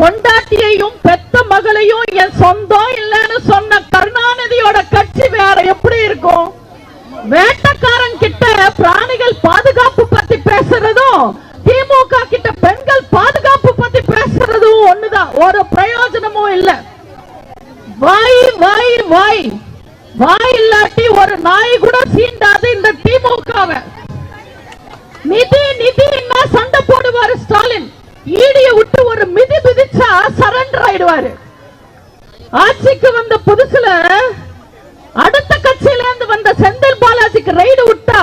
பொண்டாட்டியையும் பெத்த மகளையும் என் சொந்தம் இல்லைன்னு சொன்ன கருணாநிதியோட கட்சி வேற எப்படி இருக்கும்? வேட்டக்காரன் கிட்ட பிராணிகள் பாதுகாப்பு பத்தி பேசுறதும் திமுக கிட்ட பெண்கள் பாதுகாப்பு பத்தி பேசுறதும் ஒண்ணுதான். ஒரு பிரயோஜனமும் இல்ல. வாய் வாய் வாய். வாய் இல்லாட்டி ஒரு நாய் கூட சீண்டாது இந்த திமுகவை. நிதி நிதி என்ன சண்டை போடுவாரு ஸ்டாலின். ஈடிய விட்டு ஒரு மிதி மிதிச்சா சரண்டர் ஆயிடுவாரு. ஆட்சிக்கு வந்த புதுசுல அடுத்த கட்சியில இருந்து வந்த செந்தில் பாலாஜிக்கு ரைடு விட்டா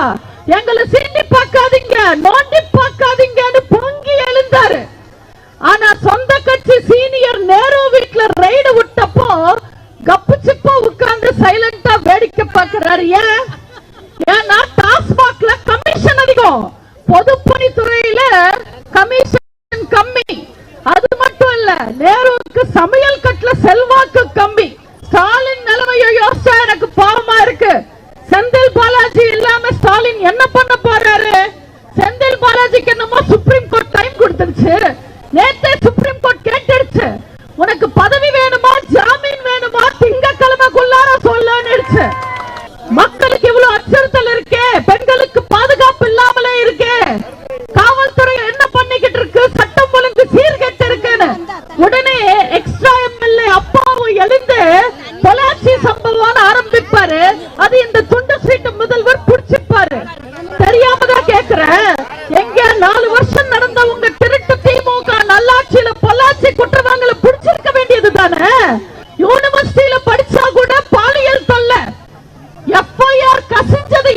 எங்களை சீண்டி பார்க்காதீங்க நோண்டி பார்க்காதீங்கன்னு பொங்கி எழுந்தாரு. ஆனா சொந்த கட்சி சீனியர் நேரு வீட்டுல ரைடு விட்டப்போ கப்பு சிப்பா உட்கார்ந்து சைலண்டா வேடிக்கை பார்க்கிறாரு. ஏன்? ஏன்னா டாஸ்மாக்ல கமிஷன் அதிகம். பொதுப்பணித்துறையில கமிஷன் நேருவுக்கு சமையல் கட்டில செல்வாக்கு சொல்ற யூனிவர்சிட்டியில படிச்சா கூட பாலியல் தொல்லை. எஃப்ஐஆர் கசிஞ்சது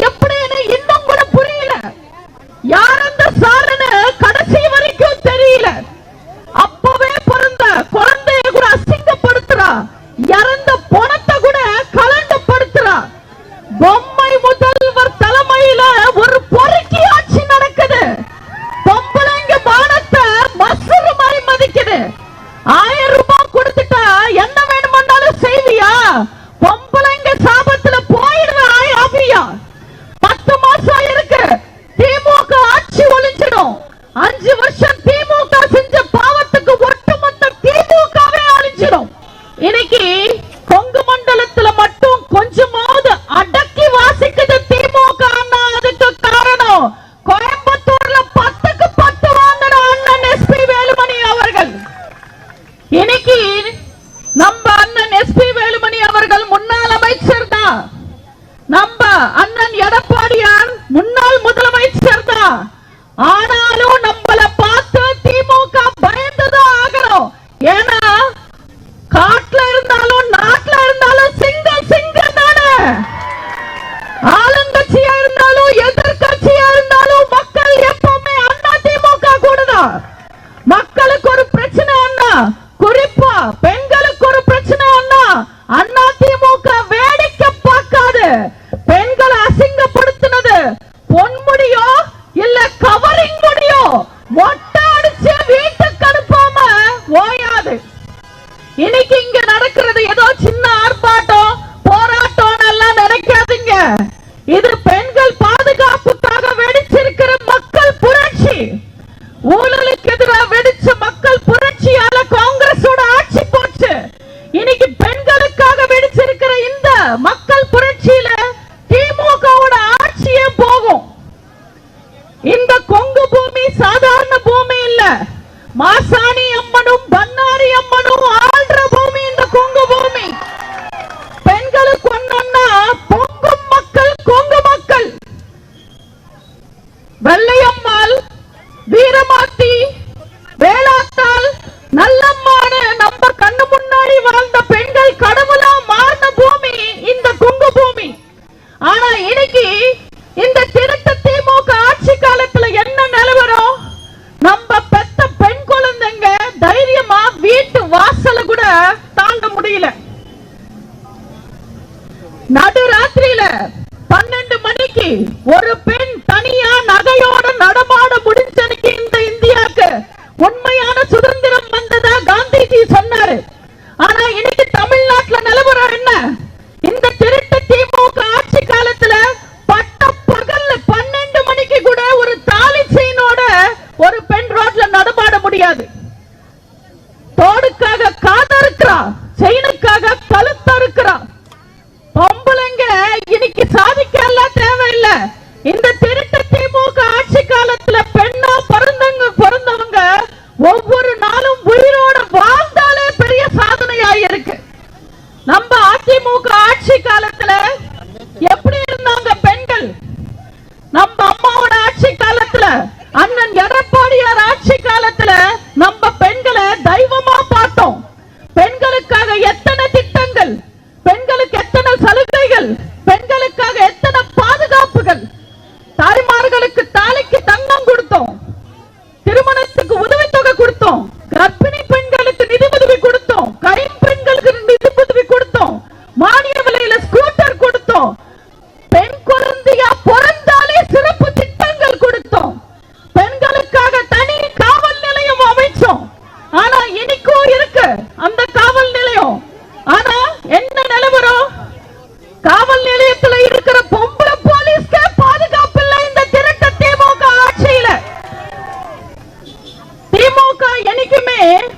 ஒரு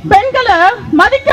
பெண்களை மதிக்க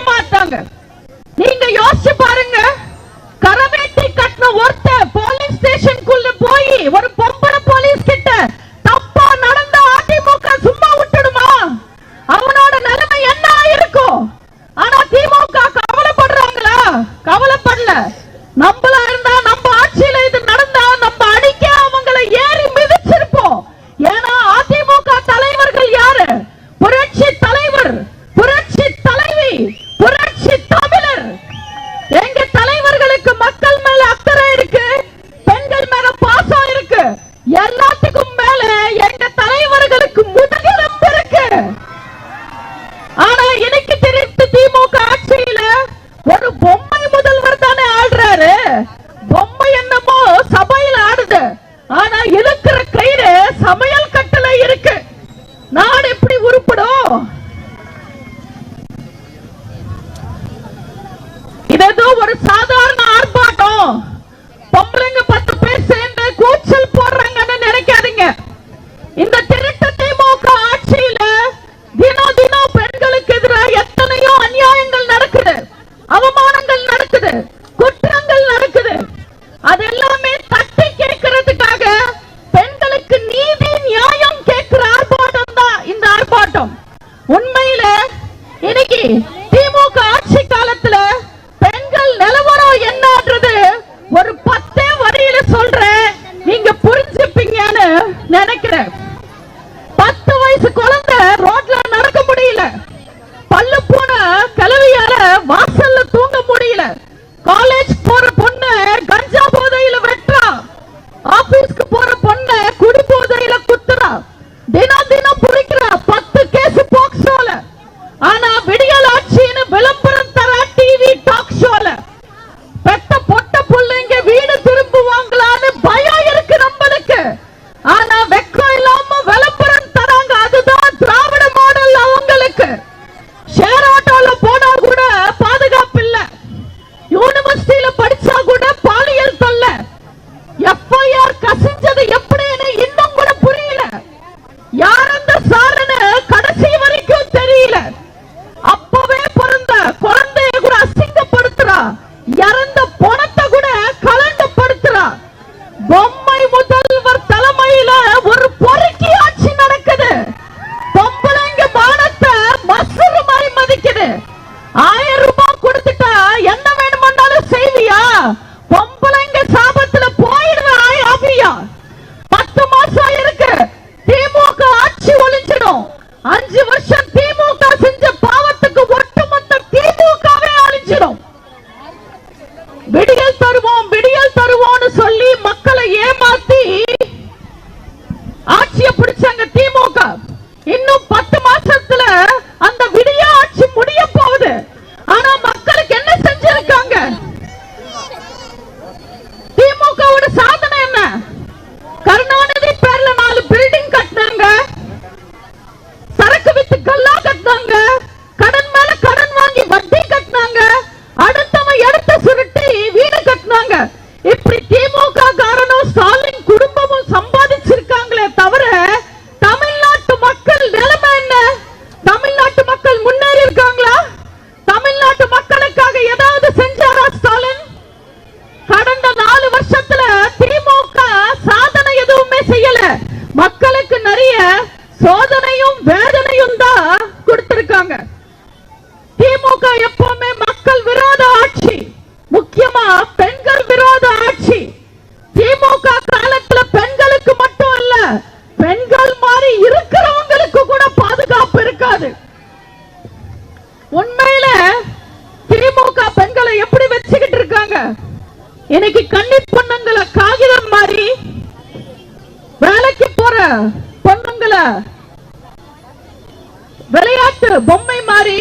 விளையாட்டு பொம்மை மாறி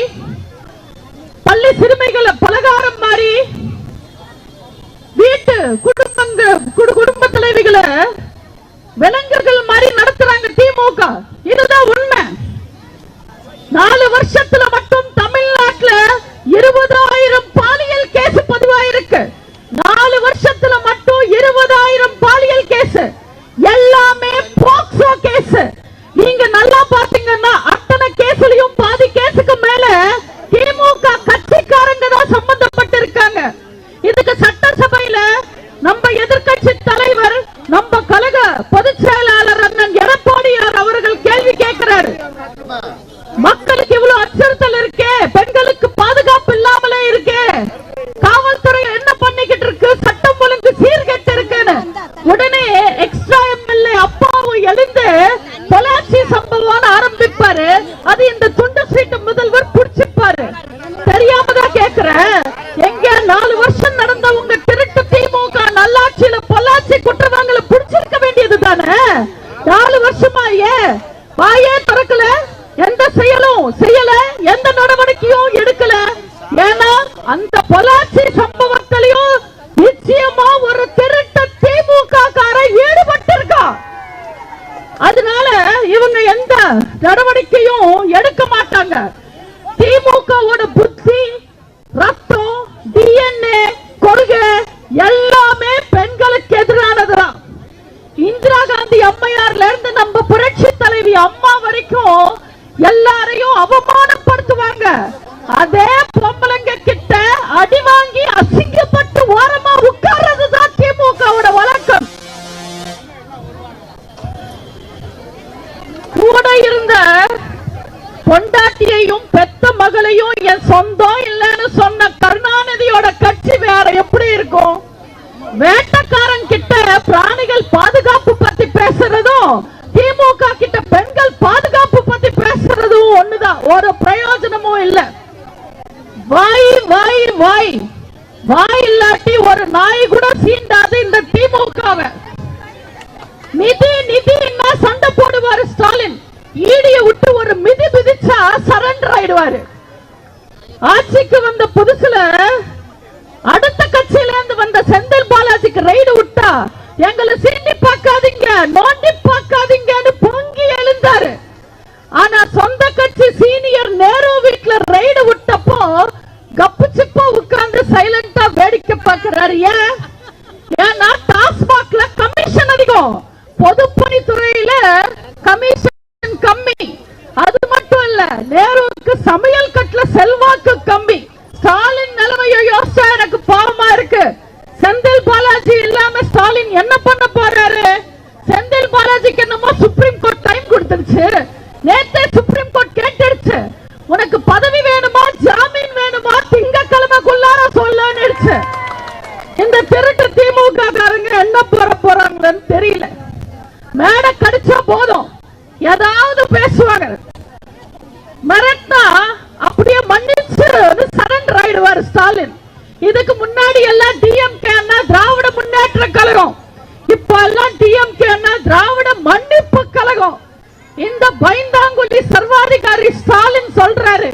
பள்ளி சிறுமிகளை பலகாரம் மாறி வீட்டு குடும்பங்க குடும்ப தலைவிகளை விலங்குகள் மாதிரி நடத்துறாங்க திமுக. இதுதான் உண்மை. நாலு வருஷத்துல மட்டும் தமிழ்நாட்டுல இருபதாயிரம் Abi. நோண்டி பார்க்காதீங்கன்னு பொங்கி எழுந்தாரு. ஆனா சொந்த கட்சி சீனியர் நேரு வீட்டுல ரைடு விட்டப்போ கப்பு சிப்பா உட்கார்ந்து சைலண்டா வேடிக்கை பார்க்கிறாரு. ஏன்? ஏன்னா டாஸ்மாக்ல கமிஷன் அதிகம். பொதுப்பணித்துறையில கமிஷன் இதுக்கு முன்னாடி எல்லாம் டிஎம்கேன்னா திராவிட முன்னேற்ற கழகம். இப்ப எல்லாம் டிஎம்கேன்னா திராவிட மன்னிப்பு கழகம். இந்த பைந்தாங்குழி சர்வாதிகாரி ஸ்டாலின் சொல்றாரு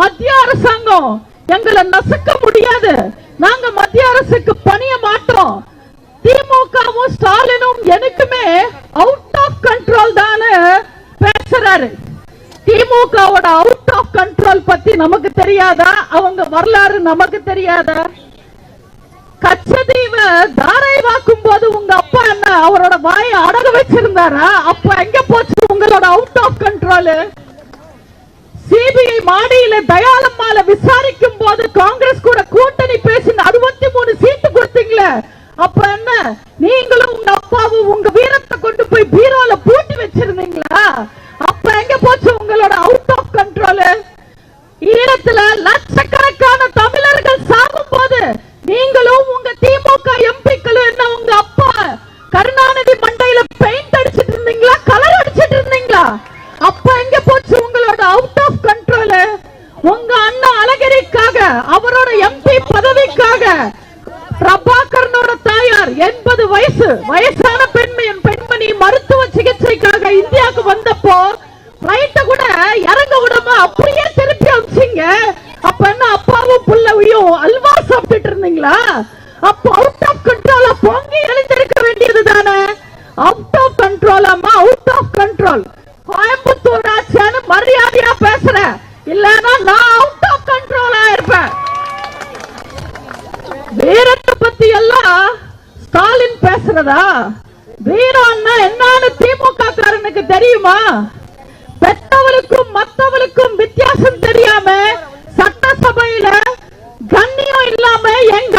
மத்திய அரசாங்கம் எங்களை நசுக்க முடியாது. நாங்க மத்திய அரசுக்கு பணிய மாட்டோம். திமுகவும் ஸ்டாலினும் எனக்குமே அவுட் ஆஃப் கண்ட்ரோல் தானே பேசுறாரு. திமுகவோட அவுட் ஆஃப் கண்ட்ரோல் பத்தி நமக்கு தெரியாதா? அவங்க வரலாறு நமக்கு தெரியாதா? கச்சதீவ தாரை வாக்கும் போது உங்க அப்பா என்ன அவரோட வாயை அடக வச்சிருந்தாரா? அப்ப எங்க போச்சு உங்களோட அவுட் ஆஃப் கண்ட்ரோல் சிபிஐ மாடியில தயாளம்மால விசாரிக்கும் போது காங்கிரஸ் கூட கூட்டணி பேசின அறுபத்தி மூணு சீட்டு கொடுத்தீங்களே. அப்ப என்ன நீங்களும் உங்க அப்பாவும் உங்க வீரத்தை கொண்டு போய் பீரோல இருக்கிறதா வீரான்னா என்னன்னு திமுக காரனுக்கு தெரியுமா? பெத்தவளுக்கும் மத்தவளுக்கும் வித்தியாசம் தெரியாம சட்டசபையில கண்ணியம் இல்லாம எங்க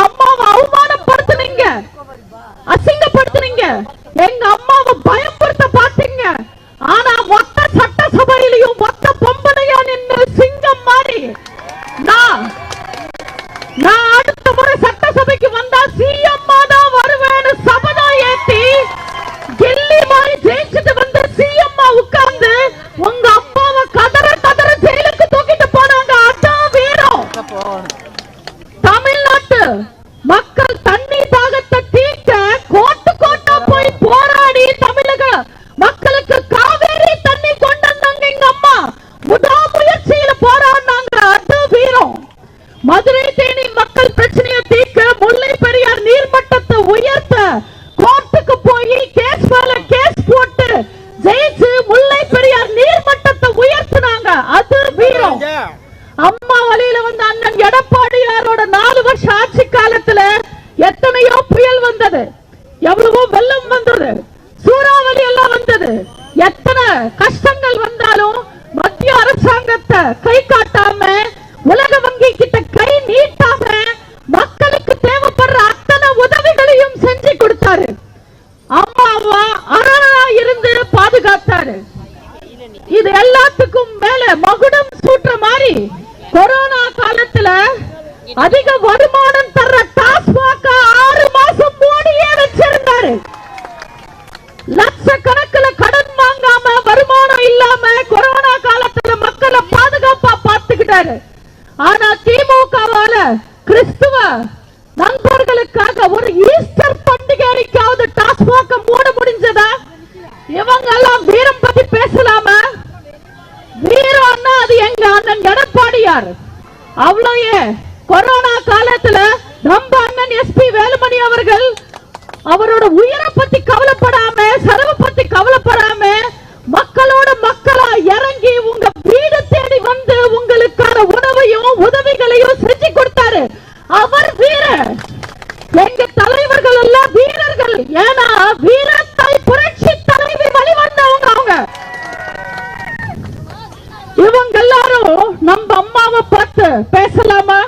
அம்மாவை பார்த்து பேசலாமா?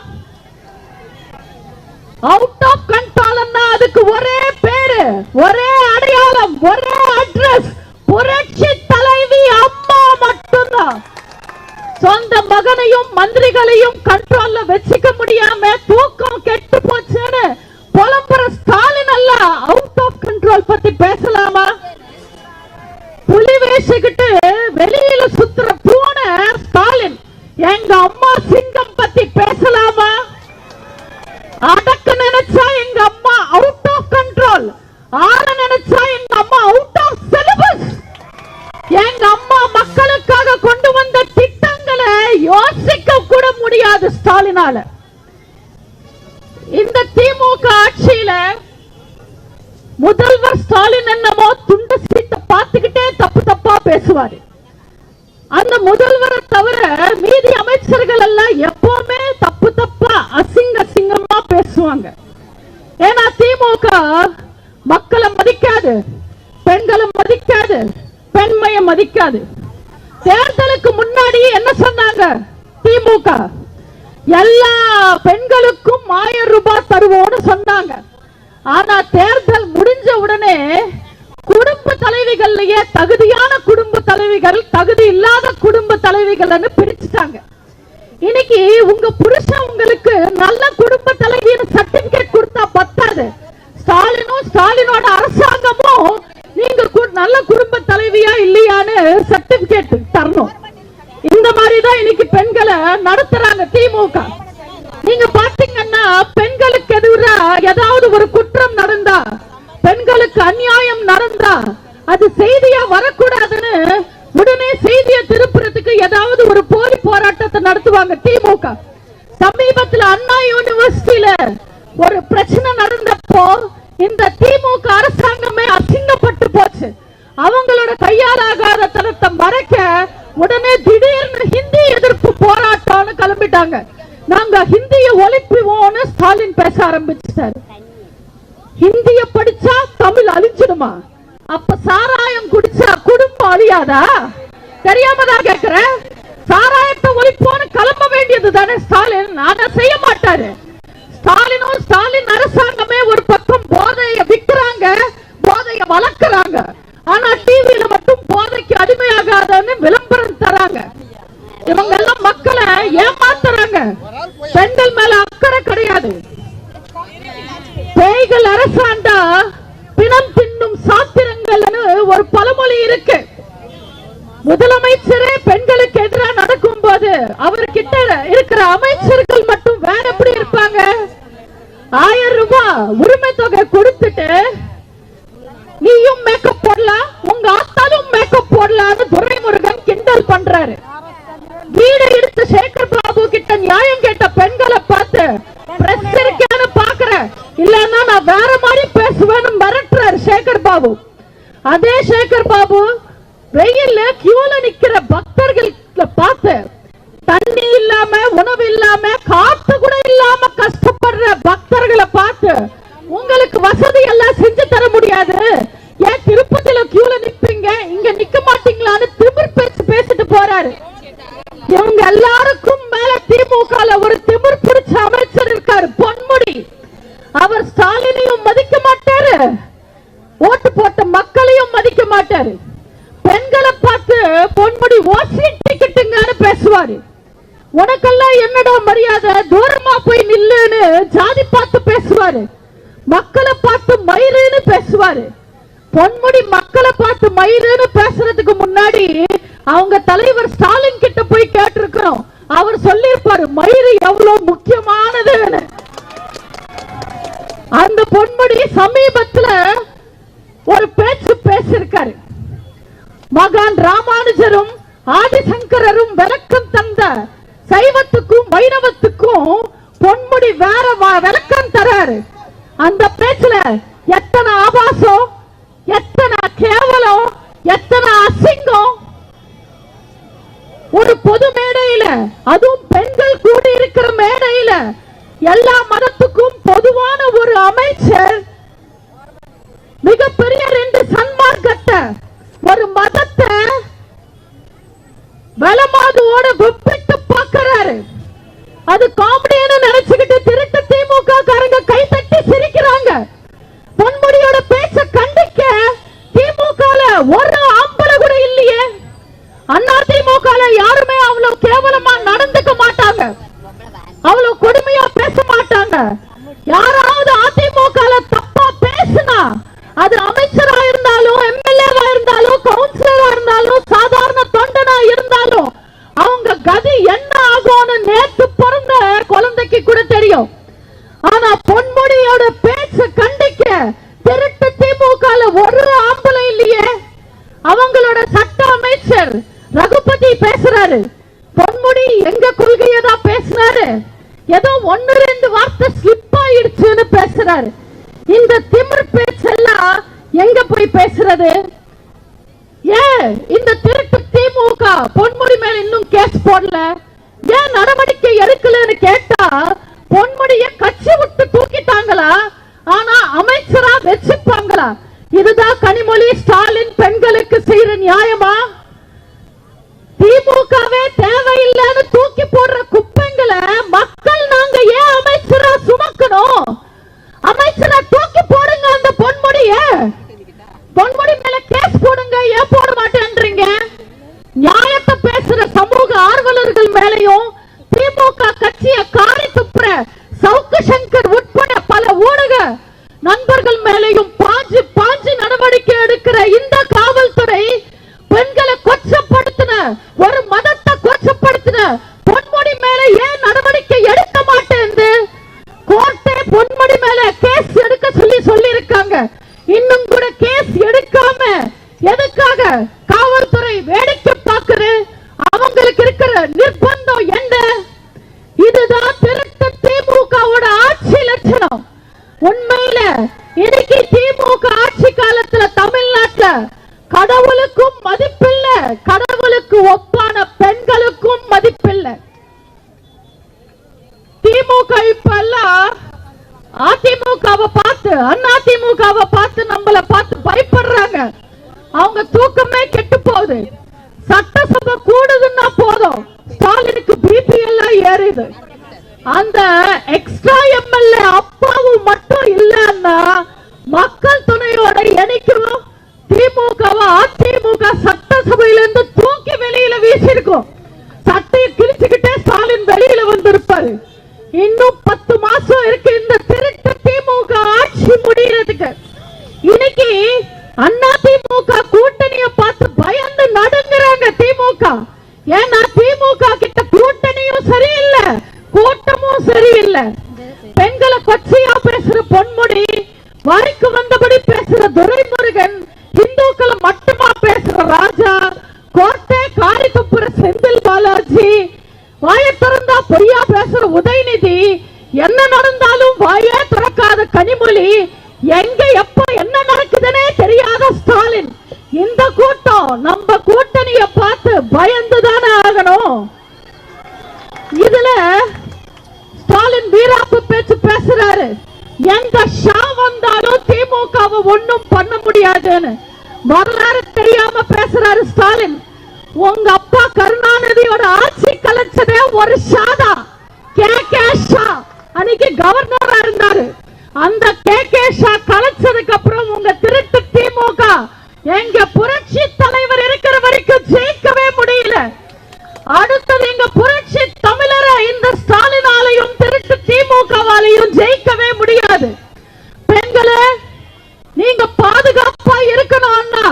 அவுட் ஆஃப் கண்ட்ரோல்னா அதுக்கு ஒரே பேரு ஒரே அடையாளம் ஒரே அட்ரஸ் புரட்சி தலைவி அம்மா மட்டும்தான். சொந்த மகனையும் மந்திரிகளையும் கண்ட்ரோல்ல வச்சுக்க முடியாம தூக்கம் கெட்டு என்னமோ துண்டு சீட்டை பார்த்துக்கிட்டே தப்பு தப்பா பேசுவாரு. அந்த முதல்வரை தவிர மீதி அமைச்சர்கள் எல்லாம் எப்பவுமே தப்பு தப்பா அசிங்க அசிங்கமா பேசுவாங்க. ஏன்னா திமுக மக்களை மதிக்காது பெண்களை மதிக்காது பெண்மையை மதிக்காது. தேர்தலுக்கு முன்னாடி என்ன சொன்னாங்க திமுக? எல்லா பெண்களுக்கும் ஆயிரம் ரூபாய் தருவோம்னு சொன்னாங்க. ஆனா தேர்தல் முடிஞ்ச உடனே குடும்ப தலைவிகள்லயே தகுதியான குடும்ப தலைவிகள் தகுதி இல்லாத குடும்ப தலைவிகள்னு பிரிச்சுட்டாங்க. இன்னைக்கு உங்க புருஷன் உங்களுக்கு நல்ல குடும்ப தலைவியின் சர்டிபிகேட் கொடுத்தா பத்தாது. ஸ்டாலினும் ஸ்டாலினோட அரசாங்கமும் நீங்க கு- நல்ல குடும்ப தலைவியா இல்லையான்னு சர்டிபிகேட் தரணும். இந்த மாதிரிதான் இன்னைக்கு பெண்களை நடத்துறாங்க திமுக நீங்க பாத்தீங்கன்னா பெண்களுக்கு எதிரா ஏதாவது ஒரு குற்றம் நடந்தா பெண்களுக்கு அநியாயம் நடந்தா அது செய்தியா வரக்கூடாதுன்னு உடனே செய்தியை திருப்புறதுக்கு ஏதாவது ஒரு போலி போராட்டத்தை நடத்துவாங்க திமுக சமீபத்துல அண்ணா யூனிவர்சிட்டியில ஒரு பிரச்சனை நடந்தப்போ இந்த திமுக அரசாங்கமே அசிங்கப்பட்டு போச்சு. அவங்களோட கையாலாகாத தனத்தை மறைக்க உடனே திடீர்னு ஹிந்தி எதிர்ப்பு போராட்டம்னு கிளம்பிட்டாங்க. நாங்க ஹிந்திய ஒழிப்புவோம்னு ஸ்டாலின் பேச ஆரம்பிச்சிட்டாரு. ஹிந்திய படிச்சா தமிழ் அழிஞ்சிடுமா? அப்ப சாராயம் குடிச்சா குடும்பம் அழியாதா? தெரியாம தான் கேக்குறேன். சாராயத்தை ஒழிப்போன்னு கிளம்ப வேண்டியது தானே ஸ்டாலின். அதை செய்ய மாட்டாரு. ஸ்டாலினும் ஸ்டாலின் அரசாங்கமே ஒரு பக்கம் போதைய விக்கிறாங்க போதைய வளர்க்கிறாங்க. ஆனா டிவியில மட்டும் போதைக்கு அடிமையாகாதன்னு விளம்பரம் தராங்க இவங்க எல்லாம் மக்களை ஏமாத்துறாங்க பெண்கள் மேல அக்கறை கிடையாது பேய்கள் அரசாண்டா பிணம் தின்னும் சாத்திரங்கள்னு ஒரு பழமொழி இருக்கு முதலமைச்சரே பெண்களுக்கு எதிராக நடக்கும் போது அவர்கிட்ட இருக்கிற அமைச்சர்கள் மட்டும் வேற எப்படி இருப்பாங்க ஆயிரம் ரூபாய் உரிமை தொகை கொடுத்துட்டு நீயும் மேக்கப் போடலாம் உங்க ஆத்தாலும் மேக்கப் போடலாம்னு துரைமுருகன் கிண்டல் பண்றாரு வீடு எடுத்து சேகர் பாபு கிட்ட நியாயம் கேட்ட பெண்களை பார்த்து பிரஸ் இருக்கான்னு பாக்குறேன் இல்லன்னா நான் வேற மாதிரி பேசுவேன்னு மிரட்டுறாரு சேகர் பாபு அதே சேகர் பாபு வெயில்ல கியூல நிக்கிற பக்தர்கள் பார்த்து தண்ணி இல்லாம உணவு இல்லாம காத்து கூட இல்லாம கஷ்டப்படுற பக்தர்களை பார்த்து உங்களுக்கு வசதி எல்லாம் செஞ்சு தர முடியாது ஏன் திருப்பதியில கியூல நிப்பீங்க இங்க நிக்க மாட்டீங்களான்னு திமிர் பேச்சு பேசிட்டு போறாரு இவங்க எல்லாருக்கும் மேல திமுக ஒரு திமிர் பிடிச்ச அமைச்சர் இருக்காரு பொன்முடி அவர் ஸ்டாலினையும் மதிக்க மாட்டாரு ஓட்டு போட்ட மக்களையும் மதிக்க மாட்டாரு பெண்களை பார்த்து பொன்முடி ஓசி டிக்கெட்டுங்கன்னு பேசுவாரு உனக்கெல்லாம் என்னடா மரியாதை தூரமா போய் நில்லுன்னு ஜாதி பார்த்து பேசுவாரு மக்களை பார்த்து மயிருன்னு பேசுவாரு பொன்முடி மக்களை பார்த்து மயிருன்னு பேசுறதுக்கு முன்னாடி அவங்க தலைவர் ஸ்டாலின் கிட்ட போய் கேட்டிருக்கிறோம் அவர் சொல்லியிருப்பாரு மயிறு எவ்வளவு முக்கியமானதுன்னு அந்த பொன்முடி சமீபத்துல ஒரு பேச்சு பேசியிருக்காரு மகான் ராமானுஜரும் ஆதிசங்கரரும் விளக்கம் தந்த சைவத்துக்கும் வைணவத்துக்கும் பொன்முடி வேற விளக்கம் தராரு. அந்த பேச்சுல எத்தனை ஆபாசம் எத்தனை கேவலம் எத்தனை அசிங்கம். ஒரு பொது மேடையில அதுவும் பெண்கள் கூடி இருக்கிற மேடையில எல்லா மதத்துக்கும் பொதுவான ஒரு அமைச்சர் மிகப்பெரிய ரெண்டு சன்மார்க்கத்தை ஒரு மதத்தை வலமாதுவோட வெப்பிட்டு பார்க்கறாரு. அது காமெடின்னு நினைச்சுக்கிட்டு திருட்டு திமுக காரங்க கைத்தட்டி சிரிக்கிறாங்க. பொன்முடியோட பேச்ச கண்டிக்க திமுக ஒரு ஆம்பளை கூட இல்லையே. அண்ணா திமுக யாருமே அவ்வளவு கேவலமா நடந்துக்க மாட்டாங்க. அவ்வளவு கொடுமையா பேச மாட்டாங்க. யாராவது அதிமுகல கடவுளுக்கும் மதிப்பில்ல. கடவுளுக்கு ஒப்பான பெண்களுக்கும் மதிப்பில்ல. திமுக இப்ப அதிமுகவை பார்த்து அதிமுகவை பார்த்து நம்மள பார்த்து பயப்படுறாங்க. அவங்க தூக்கமே கெட்டு போகுது. சட்டசபை கூடுதுன்னா போதும். ஸ்டாலினுக்கு பிபி எல்லாம் ஏறுது. அந்த எக்ஸ்ட்ரா எம்எல்ஏ அப்பாவும் மட்டும் இல்லன்னா மக்கள் துணையோட இணைக்கிறோம் திமுகவை அதிமுக சட்டசபையிலிருந்து தூக்கி வெளியில வீசிருக்கும் சட்டையை கிழிச்சுக்கிட்டே ஸ்டாலின் வெளியில வந்திருப்பாரு. இன்னும் பத்து மாசம் இருக்கு இந்த திருட்டு திமுக ஆட்சி முடியறதுக்கு. இன்னைக்கு அண்ணா திமுக கூட்டணிய பார்த்து பயந்து நடுங்குறாங்க திமுக. ஏன்னா திமுக கிட்ட கூட்டணியும் சரியில்லை கூட்டமும் சரியில்லை. பெண்களை கொச்சையா பேசுற பொன்முடி வாய்க்கு வந்தபடி பேசுற துரைமுருகன் எங்க புரட்சி தலைவர் இருக்கிற வரைக்கும் ஜெயிக்கவே முடியல. அடுத்தது எங்க புரட்சி தமிழர இந்த ஸ்டாலினாலையும் திருட்டு திமுகவாலையும் ஜெயிக்கவே முடியாது. பெண்களே நீங்க பாதுகாப்பா இருக்கணும் அண்ணா.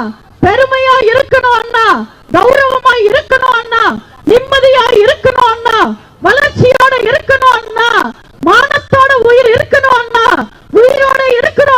பெருமையா இருக்கணும் அண்ணா. கௌரவமா இருக்கணும் அண்ணா. நிம்மதியா இருக்கணும் அண்ணா. வளர்ச்சியோட இருக்கணும் அண்ணா. மானத்தோட உயிர் இருக்கணும் அண்ணா. உயிரோட இருக்கணும்